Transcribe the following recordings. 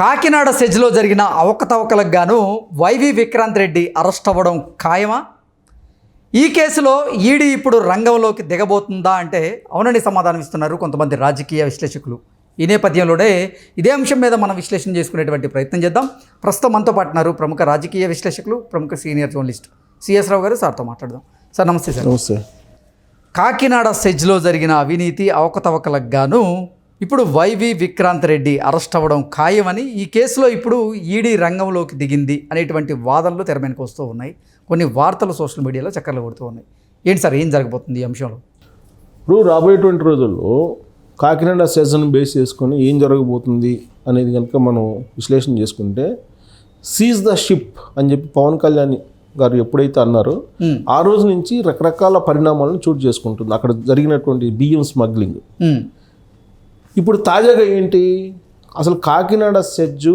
కాకినాడ సెజ్లో జరిగిన అవకతవకలకు గాను YV Vikrant Reddy arrest అవ్వడం ఖాయమా? ఈ కేసులో ఈడీ ఇప్పుడు రంగంలోకి దిగబోతుందా అంటే అవునని సమాధానం ఇస్తున్నారు కొంతమంది రాజకీయ విశ్లేషకులు. ఈ నేపథ్యంలోనే ఇదే అంశం మీద మనం విశ్లేషణ చేసుకునేటువంటి ప్రయత్నం చేద్దాం. ప్రస్తుతం మనతో పాటు ఉన్నారు ప్రముఖ రాజకీయ విశ్లేషకులు ప్రముఖ సీనియర్ జర్నలిస్ట్ సిఎస్ రావు గారు. సార్తో మాట్లాడదాం. సార్ నమస్తే సార్. నమస్తే. కాకినాడ సెజ్లో జరిగిన అవినీతి అవకతవకలకు గాను ఇప్పుడు వైవి విక్రాంత్ రెడ్డి అరెస్ట్ అవ్వడం ఖాయమని ఈ కేసులో ఇప్పుడు ఈడీ రంగంలోకి దిగింది అనేటువంటి వాదనలు తెర మీదకి వస్తూ ఉన్నాయి. కొన్ని వార్తలు సోషల్ మీడియాలో చక్కర్లు కొడుతూ ఉన్నాయి. ఏంటి సార్ ఏం జరగబోతుంది ఈ అంశంలో? ఇప్పుడు రాబోయేటువంటి రోజుల్లో కాకినాడ సెషన్ బేస్ చేసుకొని ఏం జరగబోతుంది అనేది కనుక మనం విశ్లేషణ చేసుకుంటే సీజ్ ద షిప్ అని చెప్పి పవన్ కళ్యాణ్ గారు ఎప్పుడైతే అన్నారో. ఆ రోజు నుంచి రకరకాల పరిణామాలను చోటు చేసుకుంటుంది. అక్కడ జరిగినటువంటి బియ్యం స్మగ్లింగ్ ఇప్పుడు తాజాగా ఏంటి? అసలు కాకినాడ సెజ్జు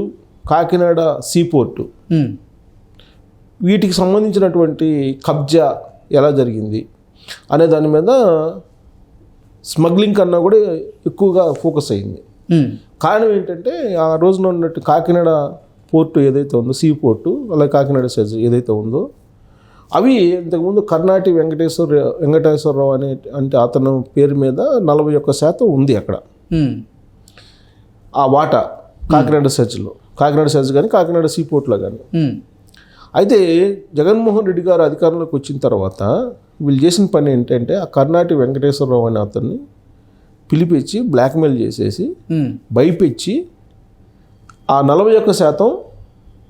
కాకినాడ సీపోర్టు వీటికి సంబంధించినటువంటి కబ్జా ఎలా జరిగింది అనే దాని మీద స్మగ్లింగ్ కన్నా కూడా ఎక్కువగా ఫోకస్ అయింది. కారణం ఏంటంటే ఆ రోజున ఉన్నట్టు కాకినాడ పోర్టు ఏదైతే ఉందో సీ పోర్టు అలాగే కాకినాడ సెజ్ ఏదైతే ఉందో అవి ఇంతకుముందు కర్ణాటి వెంకటేశ్వర వెంకటేశ్వరరావు అనే అంటే అతను పేరు మీద నలభై ఒక్క శాతం ఉంది అక్కడ. ఆ వాటా కాకినాడ సెజ్లో కాకినాడ సెజ్ కానీ కాకినాడ సీ పోర్ట్లో కానీ అయితే జగన్మోహన్ రెడ్డి గారు అధికారంలోకి వచ్చిన తర్వాత వీళ్ళు చేసిన పని ఏంటంటే ఆ కర్ణాటి వెంకటేశ్వరరావు అనే అతన్ని పిలిపించి బ్లాక్మెయిల్ చేసేసి ఉమ్, భయపెచ్చి ఆ నలభై ఒక్క శాతం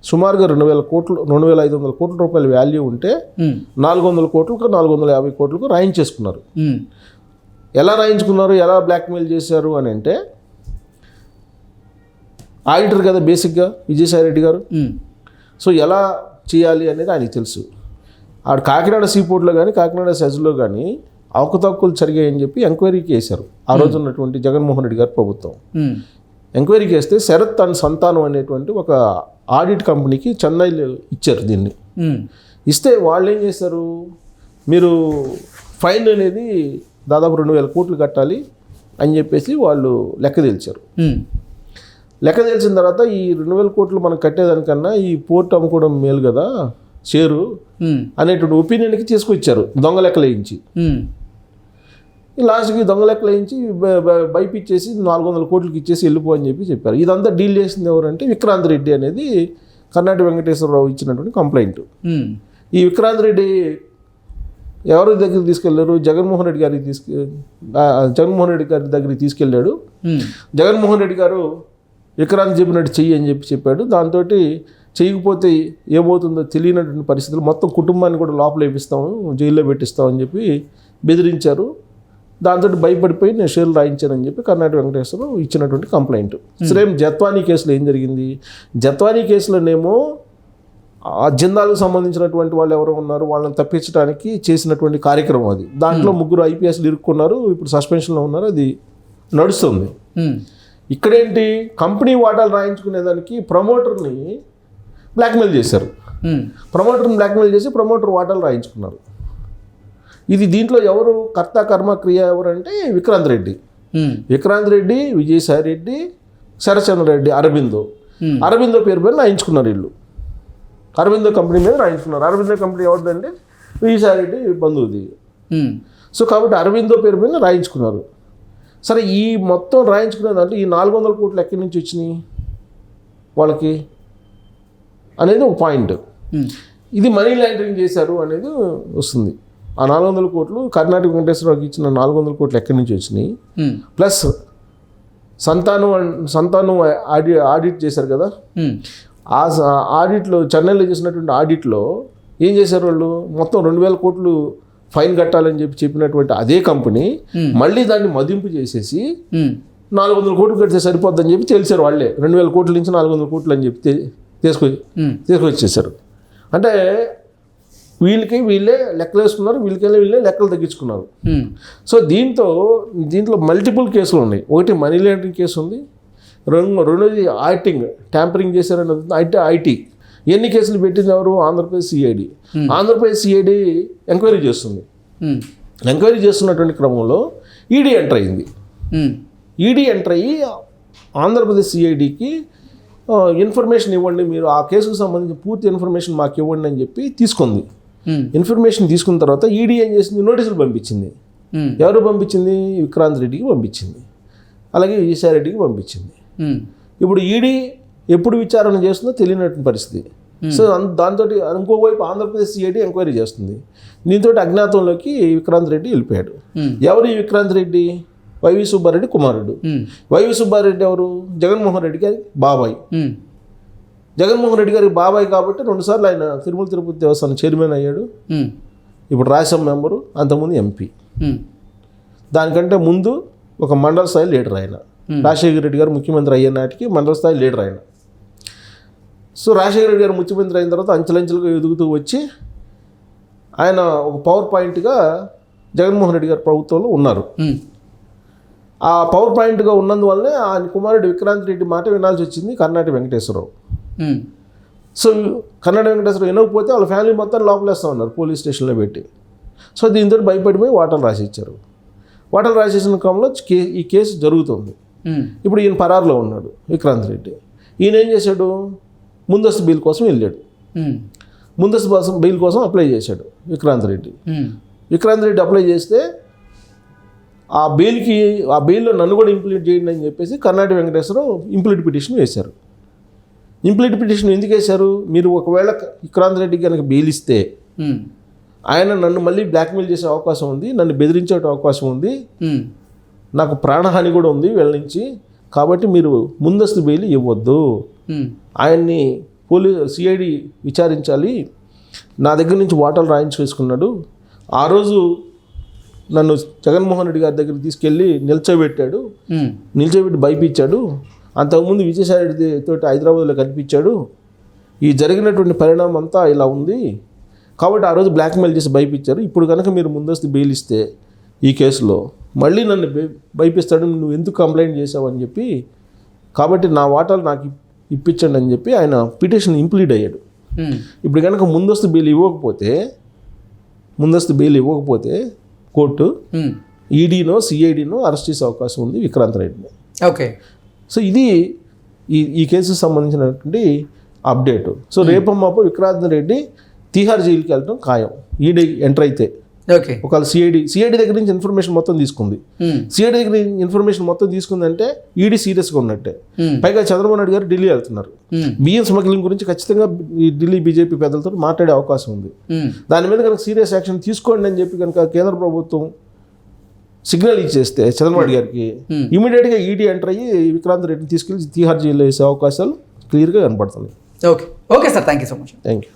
సుమారుగా రెండు వేల కోట్లు రెండు వేల ఐదు వందల కోట్ల రూపాయల వాల్యూ ఉంటే నాలుగు వందల కోట్లకు నాలుగు వందల యాభై కోట్లకు రాయించేసుకున్నారు. ఎలా రాయించుకున్నారు ఎలా బ్లాక్మెయిల్ చేశారు అని అంటే ఆడిటర్ కదా బేసిక్గా విజయసాయి రెడ్డి గారు? సో ఎలా చేయాలి అనేది ఆయనకి తెలుసు. ఆడు కాకినాడ సీపోర్ట్లో కానీ కాకినాడ సెజ్లో కానీ అవకతవకలు జరిగాయని చెప్పి ఎంక్వైరీకి వేశారు ఆ రోజు ఉన్నటువంటి జగన్మోహన్ రెడ్డి గారి ప్రభుత్వం. ఎంక్వైరీకి వేస్తే శరత్ అండ్ సంతానం అనేటువంటి ఒక ఆడిట్ కంపెనీకి చెన్నైలో ఇచ్చారు దీన్ని. ఇస్తే వాళ్ళు ఏం చేశారు? మీరు ఫైన్ అనేది దాదాపు రెండు వేల కోట్లు కట్టాలి అని చెప్పేసి వాళ్ళు లెక్క తేల్చారు. లెక్క తెలిసిన తర్వాత ఈ రెండు వేల కోట్లు మనం కట్టేదానికన్నా ఈ పోర్ట్ అమ్ముకోవడం మేలు కదా షేరు అనేటువంటి ఒపీనియన్కి తీసుకొచ్చారు దొంగ లెక్కలు వేయించి. లాస్ట్కి దొంగ లెక్కలు వేయించి బైపిచ్చేసి నాలుగు వందల కోట్లకి ఇచ్చేసి వెళ్ళిపో అని చెప్పి చెప్పారు. ఇదంతా డీల్ చేసింది ఎవరంటే విక్రాంత్ రెడ్డి అనేది కర్ణాటక వెంకటేశ్వరరావు ఇచ్చినటువంటి కంప్లైంట్. ఈ విక్రాంత్ రెడ్డి ఎవరి దగ్గరికి తీసుకెళ్ళారు జగన్మోహన్ రెడ్డి గారికి తీసుకు ఆ, జగన్మోహన్ రెడ్డి గారి దగ్గరికి తీసుకెళ్ళాడు. జగన్మోహన్ రెడ్డి గారు విక్రాంత్ చెప్పినట్టు చెయ్యి అని చెప్పి చెప్పాడు. దాంతో చేయకపోతే ఏమవుతుందో తెలియనటువంటి పరిస్థితులు మొత్తం కుటుంబాన్ని కూడా లోపల వేపిస్తాము జైల్లో పెట్టిస్తామని చెప్పి బెదిరించారు. దాంతో భయపడిపోయి నేను షేర్లు రాయించానని చెప్పి కర్ణాటక వెంకటేశ్వరరావు ఇచ్చినటువంటి కంప్లైంట్. సేమ్ జత్వానీ కేసులో ఏం జరిగింది? జత్వానీ కేసులోనేమో ఆ జిందాలకు సంబంధించినటువంటి వాళ్ళు ఎవరు ఉన్నారు వాళ్ళని తప్పించడానికి చేసినటువంటి కార్యక్రమం అది. దాంట్లో ముగ్గురు ఐపీఎస్లు ఇరుక్కున్నారు ఇప్పుడు సస్పెన్షన్లో ఉన్నారు అది నడుస్తుంది. ఉమ్, ఇక్కడేంటి కంపెనీ వాటాలు రాయించుకునేదానికి ప్రమోటర్ని బ్లాక్మెయిల్ చేశారు. ఉమ్, ప్రమోటర్ని బ్లాక్మెయిల్ చేసి ప్రమోటర్ వాటాలు రాయించుకున్నారు. ఇది దీంట్లో ఎవరు కర్త కర్మ క్రియ ఎవరంటే విక్రాంత్ రెడ్డి. విక్రాంత్ రెడ్డి విజయసాయి రెడ్డి శరచంద్ర రెడ్డి అరబిందో. Hmm. అరబిందో పేరు మీద రాయించుకున్నారు వీళ్ళు. అరబిందో కంపెనీ మీద రాయించుకున్నారు. అరబిందో కంపెనీ ఎవరిదంటే విజయసాయి రెడ్డి బంధువుది సో కాబట్టి అరవిందో పేరు మీద రాయించుకున్నారు. సరే ఈ మొత్తం రాయించుకునే దాంట్లో ఈ నాలుగు వందల కోట్లు ఎక్కడి నుంచి వచ్చినాయి వాళ్ళకి అనేది ఒక పాయింట్. ఇది మనీ లాండరింగ్ చేశారు అనేది వస్తుంది. ఆ నాలుగు వందల కోట్లు కర్ణాటక వెంకటేశ్వరరావుకి ఇచ్చిన నాలుగు వందల కోట్లు ఎక్కడి నుంచి వచ్చినాయి? ప్లస్ సంతానం సంతానం ఆడి ఆడిట్ చేశారు కదా? ఆ ఆడిట్లో చెన్నైలో చేసినటువంటి ఆడిట్లో ఏం చేశారు వాళ్ళు? మొత్తం రెండు వేల కోట్లు ఫైన్ కట్టాలని చెప్పి చెప్పినటువంటి అదే కంపెనీ. మళ్ళీ దాన్ని మదింపు చేసేసి నాలుగు వందల కోట్లు కడితే సరిపోద్దని చెప్పి తెలిసారు వాళ్ళే. రెండు వేల కోట్ల నుంచి నాలుగు వందల కోట్లు అని చెప్పి తీసుకొచ్చి తీసుకొచ్చేసారు అంటే వీళ్ళకి వీళ్ళే లెక్కలు వేసుకున్నారు వీళ్ళకెళ్ళి వీళ్ళే లెక్కలు తగ్గించుకున్నారు. సో దీంతో దీంట్లో మల్టిపుల్ కేసులు ఉన్నాయి. ఒకటి మనీ లాండరింగ్ కేసు ఉంది రెండు రెండోది ఆడిటింగ్ ట్యాంపరింగ్ చేశారని ఐటీ ఐటీ ఎన్ని కేసులు పెట్టింది ఎవరు? Andhra Pradesh CID Andhra Pradesh CID enquiry చేస్తుంది. ఎంక్వైరీ చేస్తున్నటువంటి క్రమంలో ఈడీ ఎంటర్ అయింది. ఈడీ ఎంటర్ అయ్యి ఆంధ్రప్రదేశ్ సిఐడికి "ఆ, ఇన్ఫర్మేషన్ ఇవ్వండి మీరు ఆ కేసుకు సంబంధించి పూర్తి ఇన్ఫర్మేషన్ మాకు ఇవ్వండి అని చెప్పి తీసుకుంది. ఇన్ఫర్మేషన్ తీసుకున్న తర్వాత ఈడీ ఏం చేసింది? నోటీసులు పంపించింది. ఎవరు పంపించింది? విక్రాంత్ రెడ్డికి పంపించింది. అలాగే ఈసారెడ్డికి పంపించింది. ఉమ్, ఇప్పుడు ఈడీ ఎప్పుడు విచారణ చేస్తుందో తెలియనటువంటి పరిస్థితి. సో దాంతో ఇంకోవైపు ఆంధ్రప్రదేశ్ సిఐడి ఎంక్వైరీ చేస్తుంది. దీంతో అజ్ఞాతంలోకి విక్రాంత్ రెడ్డి వెళ్ళిపోయాడు. ఉమ్, ఎవరు ఈ విక్రాంత్ రెడ్డి? వైవి సుబ్బారెడ్డి కుమారుడు. వైవి సుబ్బారెడ్డి ఎవరు? జగన్మోహన్ రెడ్డి గారి బాబాయ్. జగన్మోహన్ రెడ్డి గారికి బాబాయ్ కాబట్టి రెండుసార్లు ఆయన తిరుమల తిరుపతి దేవస్థానం చైర్మన్ అయ్యాడు. ఇప్పుడు రాజ్యసభ మెంబరు అంతకుముందు ఎంపీ దానికంటే ముందు ఒక మండల స్థాయి లీడర్ ఆయన. రాజశేఖర రెడ్డి గారు ముఖ్యమంత్రి అయ్యే నాటికి మండల స్థాయి లీడర్ ఆయన. సో రాజశేఖర రెడ్డి గారు ముఖ్యమంత్రి అయిన తర్వాత అంచెలంచెలుగా ఎదుగుతూ వచ్చి ఆయన ఒక పవర్ పాయింట్గా జగన్మోహన్ రెడ్డి గారి ప్రభుత్వంలో ఉన్నారు. ఉమ్, ఆ పవర్ పాయింట్గా ఉన్నందువల్లనే ఆయన కుమారుడు విక్రాంత్ రెడ్డి మాట వినాల్సి వచ్చింది కర్ణాటక వెంకటేశ్వరరావు. ఉమ్, సో కన్నడ వెంకటేశ్వరరావు వినకపోతే వాళ్ళ ఫ్యామిలీ మొత్తం లోపలేస్తూ ఉన్నారు పోలీస్ స్టేషన్లో పెట్టి. సో దీంతో భయపడిపోయి వాటలు రాసిచ్చారు. వాటలు రాసేసిన క్రమంలో కే ఈ కేసు జరుగుతుంది. ఇప్పుడు ఈయన పరారులో ఉన్నాడు విక్రాంత్ రెడ్డి. ఈయన ఏం చేశాడు? ముందస్తు బిల్ కోసం వెళ్ళాడు. ముందస్తు కోసం బిల్ కోసం అప్లై చేశాడు విక్రాంత్ రెడ్డి. విక్రాంత్ రెడ్డి అప్లై చేస్తే ఆ బెయిల్కి ఆ బెయిల్లో నన్ను కూడా ఇంప్లీట్ చేయండి అని చెప్పేసి కర్ణాటక వెంకటేశ్వరరావు ఇంప్లీట్ పిటిషన్ వేశారు. ఇంప్లీట్ పిటిషన్ ఎందుకు వేశారు? మీరు ఒకవేళ విక్రాంత్ రెడ్డికి కనుక బెయిల్ ఇస్తే ఆయన నన్ను మళ్ళీ బ్లాక్మెయిల్ చేసే అవకాశం ఉంది నన్ను బెదిరించే అవకాశం ఉంది. నాకు ప్రాణహాని కూడా ఉంది వీళ్ళ నుంచి. కాబట్టి మీరు ముందస్తు బెయిల్ ఇవ్వద్దు. ఆయన్ని పోలీ సిఐడి విచారించాలి. నా దగ్గర నుంచి వాటలు రాయించేసుకున్నాడు. ఆ రోజు నన్ను జగన్మోహన్ రెడ్డి గారి దగ్గరికి తీసుకెళ్ళి నిల్చోబెట్టాడు. నిల్చోబెట్టి భయపించాడు. అంతకుముందు విజయసాయి రెడ్డి తోటి హైదరాబాద్లో కనిపించాడు. ఈ జరిగినటువంటి పరిణామం అంతా ఇలా ఉంది. కాబట్టి ఆ రోజు బ్లాక్మెయిల్ చేసి భయపించారు. ఇప్పుడు కనుక మీరు ముందస్తు బెయిల్ ఇస్తే ఈ కేసులో మళ్ళీ నన్ను భయ- భయపిస్తాడు నువ్వు ఎందుకు కంప్లైంట్ చేసావు అని చెప్పి కాబట్టి నా వాటాలు నాకు ఇప్- ఇప్పించండి అని చెప్పి ఆయన పిటిషన్ ఇంప్లీట్ అయ్యాడు. ఇప్పుడు కనుక ముందస్తు బెయిల్ ఇవ్వకపోతే ముందస్తు బెయిల్ ఇవ్వకపోతే కోర్టు ఈడీనో సిఐడినో అరెస్ట్ చేసే అవకాశం ఉంది విక్రాంత్ రెడ్డిని ఓకే. సో ఇది ఈ ఈ కేసుకు సంబంధించినటువంటి అప్డేట్. సో రేపు మాపు విక్రాంత్ రెడ్డి తీహార్ జైలుకి వెళ్ళడం ఖాయం. ఈడీ ఎంటర్ అయితే. ఓకే. ఒకవేళ సిఐడి సిఐడి దగ్గర నుంచి ఇన్ఫర్మేషన్ మొత్తం తీసుకుంది. సిఐడి దగ్గర నుంచి ఇన్ఫర్మేషన్ మొత్తం తీసుకుందంటే ఈడీ సీరియస్గా ఉన్నట్టే. ఉమ్, పైగా చంద్రబాబు నాయుడు గారు ఢిల్లీ వెళ్తున్నారు. ఉమ్, బియ్యం స్మగ్లింగ్ గురించి ఖచ్చితంగా ఈ ఢిల్లీ బీజేపీ పెద్దలతో మాట్లాడే అవకాశం ఉంది. దాని మీద కనుక సీరియస్ యాక్షన్ తీసుకోండి అని చెప్పి కనుక కేంద్ర ప్రభుత్వం సిగ్నల్ ఇచ్చేస్తే చంద్రబాబు గారికి Hmm. ఇమీడియట్గా ఈడీ ఎంటర్ అయ్యి విక్రాంత్ రెడ్డిని తీసుకెళ్ళి తీహార్ జైల్లో వేసే అవకాశాలు క్లియర్గా కనపడుతుంది okay okay sir thank you so much thank you